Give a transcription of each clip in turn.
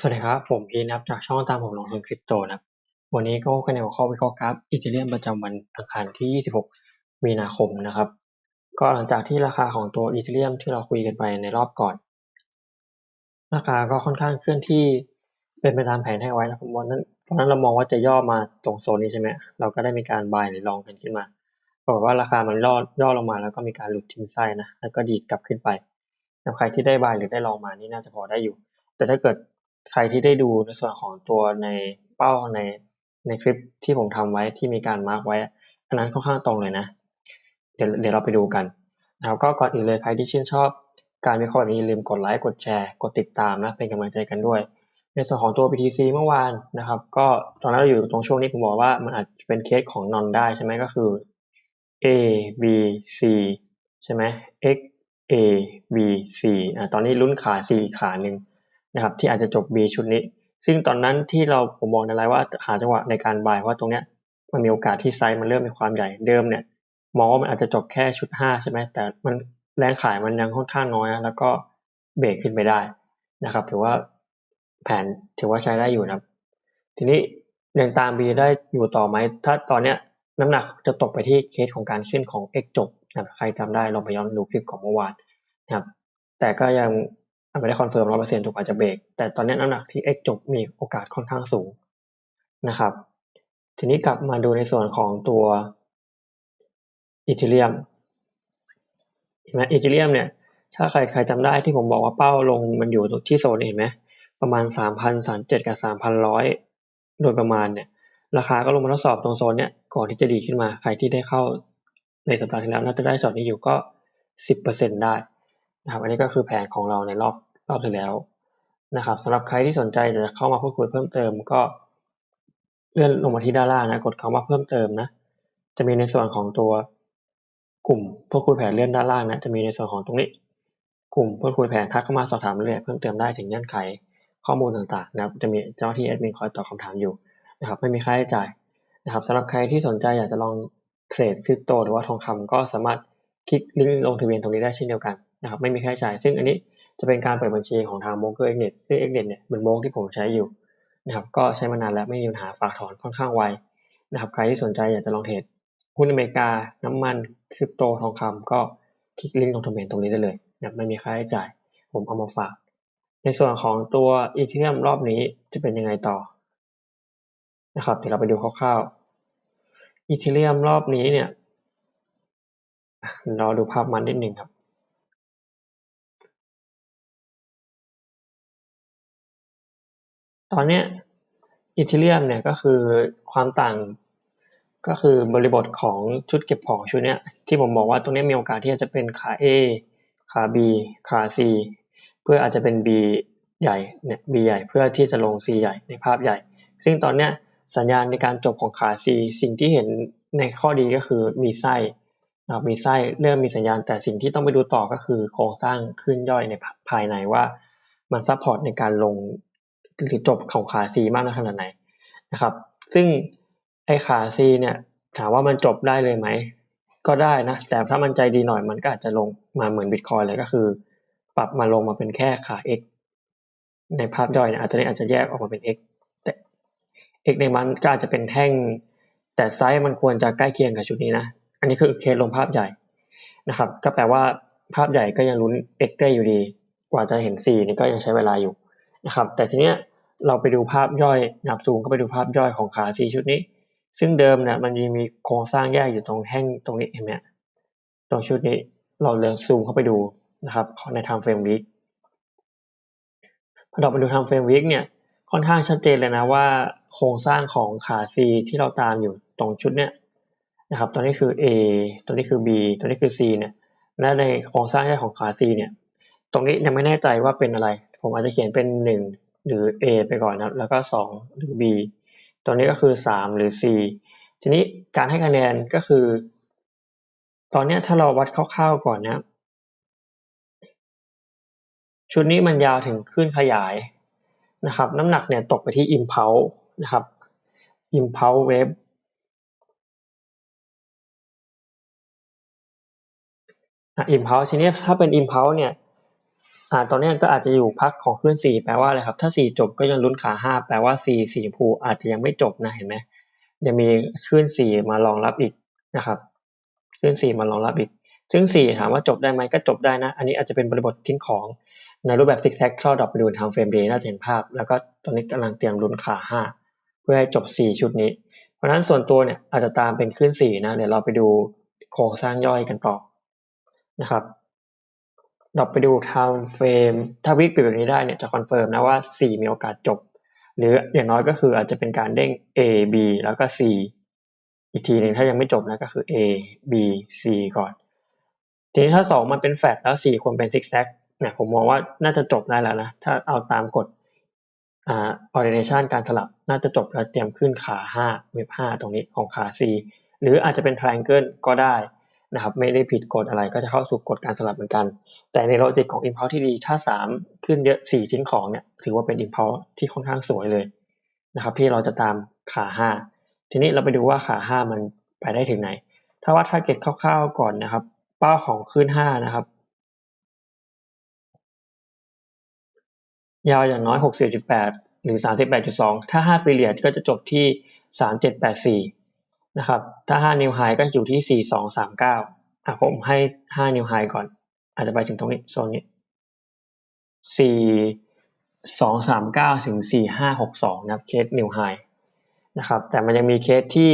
สวัสดีครับ ผมพีนับจากช่องตามผมลงทุนคริปโตนะครับวันนี้ก็กันในหัวข้อวิเคราะห์กราฟอีเทเรียมประจำวันอังคารที่ 26 มีนาคมนะครับ ก็หลังจากที่ราคาของตัวอีเทเรียมที่เราคุยกันไปในรอบก่อน ราคาก็ค่อนข้างเคลื่อนที่เป็นไปตามแผนให้ไว้นะผมวันนั้นตอนนั้นเรามองว่าจะย่อมาตรงโซนนี้ใช่ไหมเราก็ได้มีการบายหรือลองกันขึ้นมาบอกฏว่าราคามันย่อย่อลงมาแล้วก็มีการหลุดทิ้งไส้นะแล้วก็ดีดกลับขึ้นไปใครที่ได้บายหรือได้ลองมานี่น่าจะพอได้อยู่ แต่ถ้าเกิด ใครที่ได้ดูในส่วนของตัวในเป้าในในคลิปที่ผมทำไว้ที่มีการมาร์กไว้ อันนั้นค่อนข้างตรงเลยนะ เดี๋ยวเดี๋ยวเราไปดูกันนะครับก็ก่อนอื่นเลยใครที่ชื่นชอบการวิเคราะห์แบบนี้ลืมกดไลค์กดแชร์กดติดตามนะเป็นกำลังใจกันด้วย ในส่วนของตัว BTC เมื่อวานนะครับ ก็ตอนนั้นเราอยู่ตรงช่วงนี้ผมบอกว่ามันอาจจะเป็นเคสของนอนได้ใช่ไหมก็คือ A B C ใช่ไหม X A B C อ่าตอนนี้ลุ้นขา C ขาหนึ่ง นะครับที่อาจจะจบ B ชุดนี้ ซึ่งตอนนั้นที่เราผมมองในไลน์ว่าหาจังหวะในการบายว่าตรงเนี้ยมันมีโอกาสที่ไซส์มันเริ่มมีความใหญ่เดิมเนี่ยมองว่ามันอาจจะจบแค่ชุด 5 ใช่ไหมแต่มันแรงขายมันยังค่อนข้างน้อยแล้วก็เบรกขึ้นไปได้นะครับ ถือว่าแผนถือว่าใช้ได้อยู่นะครับ ทีนี้ยังตาม B ได้อยู่ต่อไหมถ้าตอนเนี้ยน้ำหนักจะตกไปที่เคสของการขึ้นของ X จบนะใครจำได้ลองไปย้อนดูคลิปของเมื่อวานนะครับ แต่ก็ยัง ไม่ได้คอนเฟิร์มร้อยเปอร์เซ็นต์ถูกอาจจะเบรกแต่ตอนนี้น้ำหนักที่ X จบมีโอกาสค่อนข้างสูงนะครับ ทีนี้กลับมาดูในส่วนของตัวอีเทเรียมเห็นไหมอีเทเรียมเนี่ย ถ้าใครใครจำได้ที่ผมบอกว่าเป้าลงมันอยู่ที่โซนเห็นไหมประมาณสามพันสามเจ็ดกับสามพันร้อยโดยประมาณเนี่ย ราคาก็ลงมาทดสอบตรงโซนเนี่ยก่อนที่จะดีขึ้นมาใครที่ได้เข้าในสัปดาห์ที่แล้วน่าจะได้ช็อตนี้อยู่ก็สิบเปอร์เซ็นได้นะครับอันนี้ก็คือแผนของเราในรอบ รอบที่แล้วนะครับสำหรับใครที่สนใจจะเข้ามาพูดคุยเพิ่มเติมก็เลื่อนลงมาที่ด้านล่างนะกดคำว่าเพิ่มเติมนะจะมีในส่วนของตัวกลุ่มพูดคุยแผนเลื่อนด้านล่างนะจะมีในส่วนของตรงนี้ กลุ่มพูดคุยแผนทักเข้ามาสอบถามเรายละเอียเพิ่มเติมได้ถึงเงื่อนไขข้อมูลต่างๆนะครับจะมีเจ้าที่แอดมินคอยตอบคาถามอยู่นะครับไม่มีค่าใช้จ่ายนะครับสำหรับใครที่สนใจอยากจะลองเทรดคริปโตหรือว่าทองคำก็สามารถคลิกลิงก์ลงทะเบียนตรงนี้ได้เช่นเดียวกันนะครับไม่มีค่าใช้จ่ายซึ่งอันนี้ จะเป็นการเปิดบัญชีของทางโบรกเกอร์เอ็กเน็ตซึ่งเอ็กเน็ตเนี่ยเป็นโบรกที่ผมใช้อยู่นะครับก็ใช้มานานแล้วไม่มีปัญหาฝากถอนค่อนข้างไวนะครับใครที่สนใจอยากจะลองเทรดหุ้นอเมริกา น้ำมันคริปโตทองคำก็คลิกลิงก์ลงทะเบียนตรงนี้ได้เลยนะครับไม่มีค่าใช้จ่าย ผมเอามาฝาก ในส่วนของตัวอีเทเรียมรอบนี้จะเป็นยังไงต่อนะครับเดี๋ยวเราไปดูคร่าวๆอีเทเรียมรอบนี้เนี่ยราดูภาพมันนิดหนึ่งครับ ตอนเนี้ยอีเทเรียมเนี่ยก็คือความต่างก็คือบริบทของชุดเก็บของชุดเนี้ยที่ผมบอกว่าตรงนี้มีโอกาสที่จะเป็นขา A ขา B ขา C เพื่ออาจจะเป็น B ใหญ่เนี่ย B ใหญ่เพื่อที่จะลง C ใหญ่ในภาพใหญ่ ซึ่งตอนเนี้ยสัญญาณในการจบของขา C สิ่งที่เห็นในข้อดีก็คือมีไส้นะมีไส้เริ่มมีสัญญาณ แต่สิ่งที่ต้องไปดูต่อก็คือโครงสร้างขึ้นย่อยในภายในว่า มันซัพพอร์ตในการลง หรือจบของขา C มากน้อยขนาดไหนนะครับ ซึ่งไอ้ขา C เนี่ยถามว่ามันจบได้เลยไหม ก็ได้นะ แต่ถ้ามันใจดีหน่อยมันก็อาจจะลงมาเหมือนบิตคอยเลยก็คือ ปรับมาลงมาเป็นแค่ขา X ในภาพย่อยเนี่ยอาจจะอาจจะแยกออกมาเป็น X แต่ X ในมันก็อาจจะเป็นแท่ง แต่ไซส์มันควรจะใกล้เคียงกับชุดนี้นะ อันนี้คือเคสลงภาพใหญ่นะครับ ก็แปลว่าภาพใหญ่ก็ยังลุ้น X ได้อยู่ดี กว่าจะเห็น C นี่ก็ยังใช้เวลาอยู่ นะครับ แต่ทีเนี้ยเราไปดูภาพย่อยนับซูมก็ไปดูภาพย่อยของขา C ชุดนี้ ซึ่งเดิมเนี่ยมันยังมีโครงสร้างแยกอยู่ตรงแท่งตรงนี้เห็นไหมตรงชุดนี้เราเลยซูมเข้าไปดูนะครับในทางเฟรมวิกพอเราไปดูทางเฟรมวิกเนี่ยค่อนข้างชัดเจนเลยนะว่าโครงสร้างของขา C ที่เราตามอยู่ตรงชุดเนี้ยนะครับตัวนี้คือ A ตัวนี้คือ B ตัวนี้คือ C เนี่ยและในโครงสร้างแยกของขา C เนี่ยตรงนี้ยังไม่แน่ใจว่าเป็นอะไร ผมอาจจะเขียนเป็นหนึ่งหรือ A ไปก่อนนะแล้วก็สองหรือ B ตัวนี้ก็คือสามหรือสี่ทีนี้การให้คะแนนก็คือ ตอนนี้ถ้าเราวัดคร่าวๆก่อนนะชุดนี้มันยาวถึงขึ้นขยายนะครับน้ำหนักเนี่ยตกไปที่ impulse นะครับ impulse wave อะ impulse ทีนี้ถ้าเป็น impulse เนี่ย อ่าตอนนี้ก็อาจจะอยู่พักของคลื่นสี่แปลว่าอะไรครับ ถ้าสี่จบก็ยังลุ้นขาห้าแปลว่าสี่สีชมพูอาจจะยังไม่จบนะเห็นไหมยังมีคลื่นสี่มารองรับอีกนะครับคลื่นสี่มารองรับอีก ซึ่งสี่ถามว่าจบได้ไหมก็จบได้นะ อันนี้อาจจะเป็นบริบททิ้งของในรูปแบบซิกแซกเข้าดอกไปดูทางเฟรมเดย์น่าจะเห็นภาพ แล้วก็ตอนนี้กำลังเตรียมลุ้นขาห้าเพื่อให้จบสี่ชุดนี้ เพราะฉะนั้นส่วนตัวเนี่ยอาจจะตามเป็นคลื่นสี่นะเดี๋ยวเราไปดูโครงสร้างย่อยกันต่อนะครับ เราไปดู time frame ถ้าวิกปิดแบบนี้ได้เนี่ยจะคอนเฟิร์มนะว่า4มีโอกาสจบ หรืออย่างน้อยก็คืออาจจะเป็นการเด้ง A B แล้วก็ C อีกทีหนึ่งถ้ายังไม่จบนะก็คือ A B C ก่อน ทีนี้ถ้า 2 มันเป็นแฟลตแล้ว 4 ควรเป็นซิกแซกเนี่ยผมมองว่าน่าจะจบได้แล้วนะ ถ้าเอาตามกฎอ่า ordination การสลับน่าจะจบแล้วเตรียมขึ้นขา 5 เว็บ 5 ตรงนี้ของขา C หรืออาจจะเป็น triangle ก็ได้ นะครับไม่ได้ผิดกฎอะไรก็จะเข้าสู่กฎการสลับเหมือนกัน แต่ในโลจิกของ impulse ที่ดีถ้า 3 ขึ้นเยอะ 4 ชิ้นของเนี่ยถือว่าเป็น impulse ที่ค่อนข้างสวยเลยนะครับที่เราจะตามขา 5 ทีนี้เราไปดูว่าขา 5 มันไปได้ถึงไหน ถ้าว่า target คร่าวๆก่อนนะครับ เป้าของขึ้น 5 นะครับ ยาวอย่างน้อย 64.8 หรือ 38.2 ถ้า5 period ก็จะจบที่ 3784 นะครับ ถ้า5 new high ก็อยู่ที่ 4239 อะผมให้5 new high ก่อน อาจจะไปถึงตรงนี้โซนนี้ 4239 ถึง 4562 นะครับ เคส new high นะครับ แต่มันยังมีเคสที่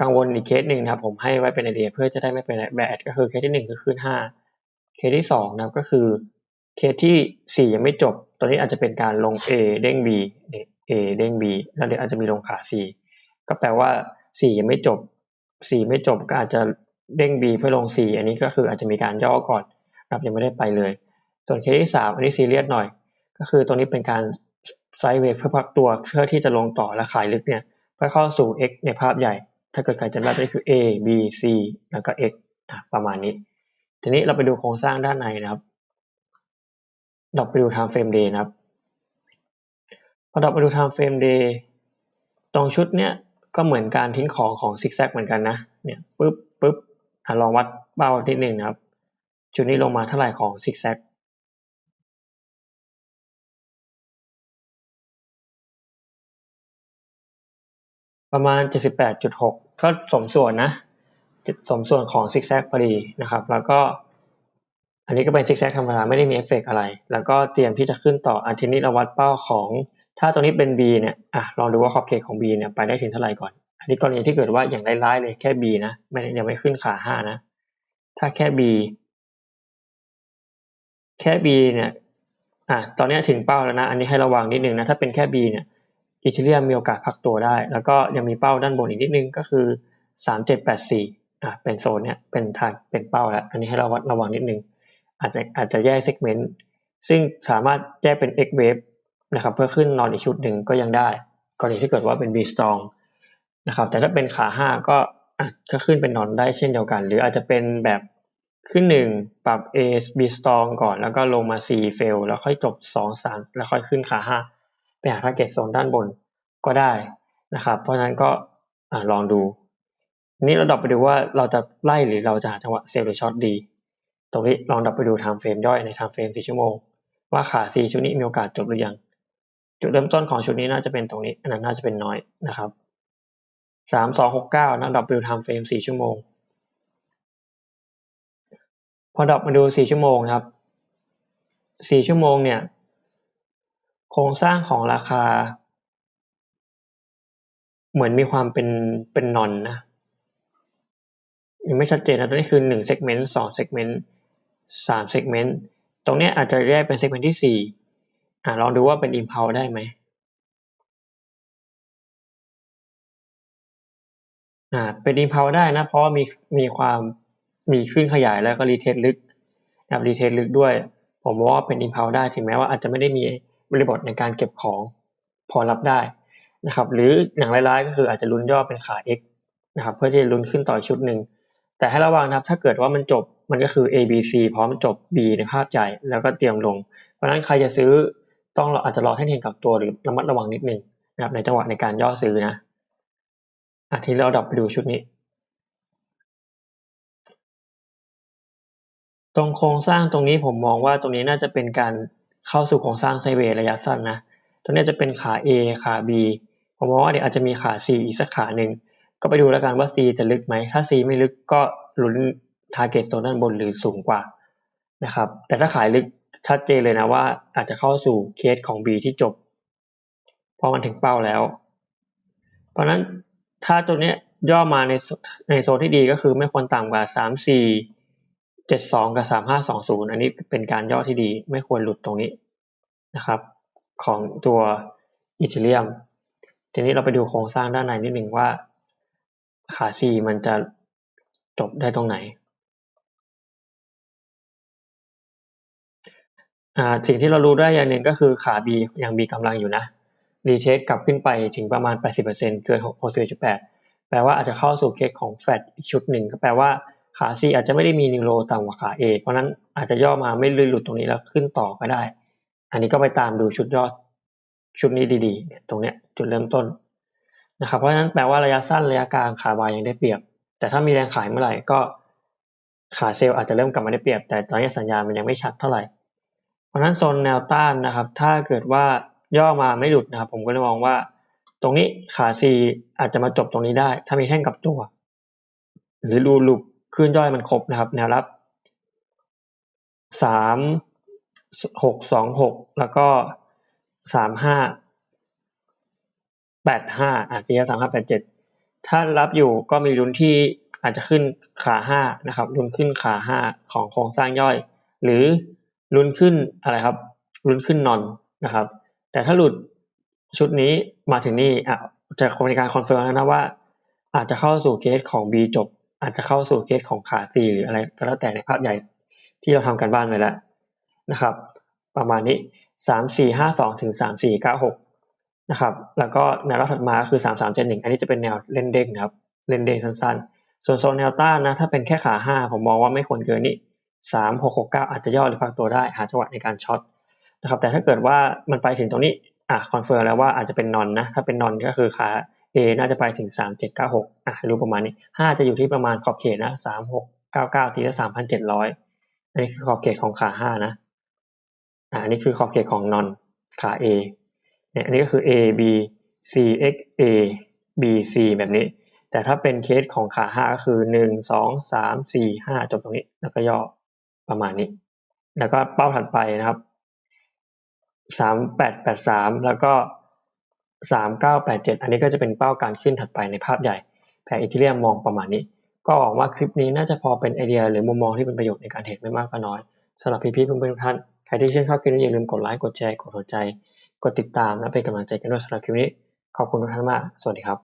กังวลอีกเคสหนึ่งนะครับ ผมให้ไว้เป็นไอเดียเพื่อจะได้ไม่เป็นแบดก็คือเคสที่ 1 ก็คือ5เคสที่ 2 นะครับก็คือเคสที่ 4 ยังไม่จบตัวนี้อาจจะเป็นการลง A เด้ง B A เด้ง B แล้วเดี๋ยวอาจจะมีลงขา C ก็แปลว่า สี่ยังไม่จบสี่ไม่จบก็อาจจะเด้ง B เพื่อลงสี่อันนี้ก็คืออาจจะมีการย่อก่อนครับยังไม่ได้ไปเลย ส่วนเคสที่สามอันนี้ซีเรียสหน่อย ก็คือตรงนี้เป็นการไซด์เวฟเพื่อพักตัวเพื่อที่จะลงต่อและขายลึกเนี่ยเพื่อเข้าสู่ x ในภาพใหญ่ ถ้าเกิดใครจำได้ก็คือ a b c แล้วก็ x ประมาณนี้ ทีนี้เราไปดูโครงสร้างด้านในนะครับ เราไปดู time frame day นะครับพอเราไปดู time frame day ตรงชุดเนี้ย ก็เหมือนการทิ้งของของซิกแซกเหมือนกันนะเนี่ยปึ๊บปึ๊บลองวัดเป้าทีหนึ่งนะครับ จุดนี้ลงมาเท่าไหร่ของซิกแซกประมาณ 78.6 ก็สมส่วนนะ สมส่วนของซิกแซกพอดีนะครับ แล้วก็ อันนี้ก็เป็นซิกแซกธรรมดาไม่ได้มีเอฟเฟกอะไร แล้วก็เตรียมที่จะขึ้นต่ออันทีนี้เราวัดเป้าของ ถ้าตัวนี้เป็น B เนี่ยอะลองดูว่าขอบเขตของ B เนี่ยไปได้ถึงเท่าไหร่ก่อน อันนี้กรณีที่เกิดว่าอย่างร้ายๆเลยแค่ B นะไม่ยังไม่ขึ้นขาห้านะ ถ้าแค่ B แค่ B เนี่ยอะตอนนี้ถึงเป้าแล้วนะ อันนี้ให้ระวังนิดนึงนะถ้าเป็นแค่ B เนี่ยอีเทเรียมมีโอกาสพักตัวได้ แล้วก็ยังมีเป้าด้านบนอีกนิดนึงก็คือสามเจ็ดแปดสี่อะเป็นโซนเนี่ยเป็นทางเป็นเป้าแล้ว อันนี้ให้เราวัดระวังนิดนึง อาจจะอาจจะแยกเซกเมนต์ซึ่งสามารถแยกเป็น X wave นะครับเพื่อขึ้นนอนอีกชุดหนึ่งก็ยังได้ กรณีที่เกิดว่าเป็น B strong นะครับแต่ถ้าเป็นขาห้าก็ก็ขึ้นเป็นนอนได้เช่นเดียวกัน หรืออาจจะเป็นแบบขึ้นหนึ่งปรับ A B strong ก่อน แล้วก็ลงมา C fail แล้วค่อยจบสองสามแล้วค่อยขึ้นขาห้าไปหา target โซนด้านบนก็ได้นะครับ เพราะฉะนั้นก็ลองดู นี้เราดับไปดูว่าเราจะไล่หรือเราจะหาจังหวะเซลล์หรือช็อตดี ตรงนี้ลองดับไปดู time frame ย่อยใน time frame 4ชั่วโมง ว่าขา C ชุดนี้มีโอกาสจบหรือยัง จุดเริ่มต้นของชุดนี้น่าจะเป็นตรงนี้อันนั้นน่าจะเป็นน้อยนะครับสามสองหกเก้านะดับเบิลไทม์เฟรมสี่ชั่วโมง พอดับมาดูสี่ชั่วโมงครับสี่ชั่วโมงเนี่ย โครงสร้างของราคา เหมือนมีความเป็นเป็นนอนนะยังไม่ชัดเจนนะตรงนี้คือหนึ่งเซกเมนต์สองเซกเมนต์สามเซกเมนต์ตรงนี้อาจจะแยกเป็นเซกเมนต์ที่สี่ อ่าลองดูว่าเป็นอิมพาวได้ไหมอ่าเป็นอินพาวได้นะ เพราะมีมีความมีขึ้นขยายแล้วก็รีเทสลึกนะครับรีเทสลึกด้วย ผมว่าเป็นอินพาวได้ถึงแม้ว่าอาจจะไม่ได้มีบริบทในการเก็บของพอรับได้นะครับ หรืออย่างร้ายๆก็คืออาจจะลุ้นย่อเป็นขา X นะครับ เพื่อที่จะลุ้นขึ้นต่อชุดหนึ่งแต่ให้ระวังนะครับ ถ้าเกิดว่ามันจบมันก็คือ A B C พร้อมจบ B ในภาพใหญ่แล้วก็เตรียมลง เพราะนั้นใครจะซื้อ ต้องอาจจะรอให้เห็นกับตัวหรือระมัดระวังนิดนึงนะครับในจังหวะในการย่อซื้อนะอะทีเราดับไปดูชุดนี้ ตรงโครงสร้างตรงนี้ผมมองว่าตรงนี้น่าจะเป็นการเข้าสู่โครงสร้างไซเวระยะสั้นนะตรงนี้จะเป็นขา A ขา B ผมมองว่าเดี๋ยวอาจจะมีขา C อีกสักขาหนึ่งก็ไปดูแล้วกันว่า C จะลึกไหม ถ้า C ไม่ลึกก็ลุ้น target โซนด้านบนหรือสูงกว่านะครับ แต่ถ้าขายลึก ชัดเจนเลยนะว่าอาจจะเข้าสู่เคสของ B ที่จบ เพราะมันถึงเป้าแล้ว เพราะนั้นถ้าตัวเนี้ยย่อมาในในโซนที่ดีก็คือไม่ควรต่ำกว่าสามสี่เจ็ดสองกับสามห้าสองศูนย์อันนี้เป็นการย่อที่ดี ไม่ควรหลุดตรงนี้นะครับ ของตัวอีเทเรียม ทีนี้เราไปดูโครงสร้างด้านในนิดหนึ่งว่าขา C มันจะจบได้ตรงไหน อ่าสิ่งที่เรารู้ได้อย่างหนึ่งก็คือขา B ยังมีกำลังอยู่นะรีเทสกลับขึ้นไปถึงประมาณ 80%เกิน61.8 แปลว่าอาจจะเข้าสู่เคสของแฟดอีกชุดหนึ่งก็แปลว่าขา C อาจจะไม่ได้มีนิวโรต่ำกว่าขา A เพราะนั้นอาจจะย่อมาไม่ลื่นหลุดตรงนี้แล้วขึ้นต่อก็ได้ อันนี้ก็ไปตามดูชุดยอดชุดนี้ดีๆเนี่ยตรงเนี้ยจุดเริ่มต้นนะครับเพราะฉะนั้นแปลว่าระยะสั้นระยะกลางขาบายยังได้เปรียบ แต่ถ้ามีแรงขายเมื่อไหร่ก็ขาเซลล์อาจจะเริ่มกลับมาได้เปรียบ แต่ตอนนี้สัญญาณมันยังไม่ชัดเท่าไหร่ เพราะฉะนั้นโซนแนวต้านนะครับ ถ้าเกิดว่าย่อมาไม่หลุดนะครับ ผมก็เลยมองว่า ตรงนี้ขา C อาจจะมาจบตรงนี้ได้ ถ้ามีแท่งกับตัว หรือรูลุปขึ้นย่อยมันครบนะครับ แนวรับสามหกสองหกแล้วก็สามห้าแปดห้าอาจจะสามห้าแปดเจ็ดถ้ารับอยู่ก็มีลุ้นที่อาจจะขึ้นขาห้านะครับลุ้นขึ้นขาห้าของโครงสร้างย่อย หรือ ลุ้นขึ้นอะไรครับลุ้นขึ้นนอนนะครับ แต่ถ้าหลุดชุดนี้มาถึงนี่อะจะคอมมิการคอนเฟิร์มแล้วนะว่า อาจจะเข้าสู่เคสของ B จบ อาจจะเข้าสู่เคสของขา C หรืออะไรก็แล้วแต่ในภาพใหญ่ที่เราทำกันบ้านไว้แล้วนะครับ ประมาณนี้สามสี่ห้าสองถึงสามสี่เก้าหกนะครับแล้วก็แนวรับถัดมาคือสามสามเจ็ดหนึ่งอันนี้จะเป็นแนวเล่นเด้งนะครับ เล่นเด้งสั้นๆ ส่วนโซนแนวต้านนะถ้าเป็นแค่ขาห้าผมมองว่าไม่ควรเกินนี้ สามหกหกเก้าอาจจะย่อหรือพักตัวได้หาจังหวะในการช็อตนะครับแต่ถ้าเกิดว่ามันไปถึงตรงนี้อะคอนเฟิร์มแล้วว่าอาจจะเป็นนอนนะถ้าเป็นนอนก็คือขา A น่าจะไปถึงสามเจ็ดเก้าหกอะรู้ประมาณนี้ห้าจะอยู่ที่ประมาณขอบเขตนะสามหกเก้าเก้าทีละสามพันเจ็ดร้อยอันนี้คือขอบเขตของขาห้านะอ่าอันนี้คือขอบเขตของนอนขา A เนี่ยอันนี้ก็คือ A B C X A B C แบบนี้ แต่ถ้าเป็นเคสของขาห้าก็คือหนึ่งสองสามสี่ห้าจบตรงนี้แล้วก็ย่อ ประมาณนี้ แล้วก็เป้าถัดไปนะครับสามแปดแปดสามแล้วก็สามเก้าแปดเจ็ดอันนี้ก็จะเป็นเป้าการขึ้นถัดไปในภาพใหญ่แผนอิทเรียมมองประมาณนี้ ก็หวังว่าคลิปนี้น่าจะพอเป็นไอเดียหรือมุมมองที่เป็นประโยชน์ในการเทรดไม่มากก็น้อยสำหรับพี่ๆเพื่อนๆทุกท่านใครที่ชื่นชอบคลิปนี้อย่าลืมกดไลค์กดแชร์กดหัวใจ กดติดตามและเป็นกำลังใจกันด้วยสำหรับคลิปนี้ขอบคุณทุกท่านมากสวัสดีครับ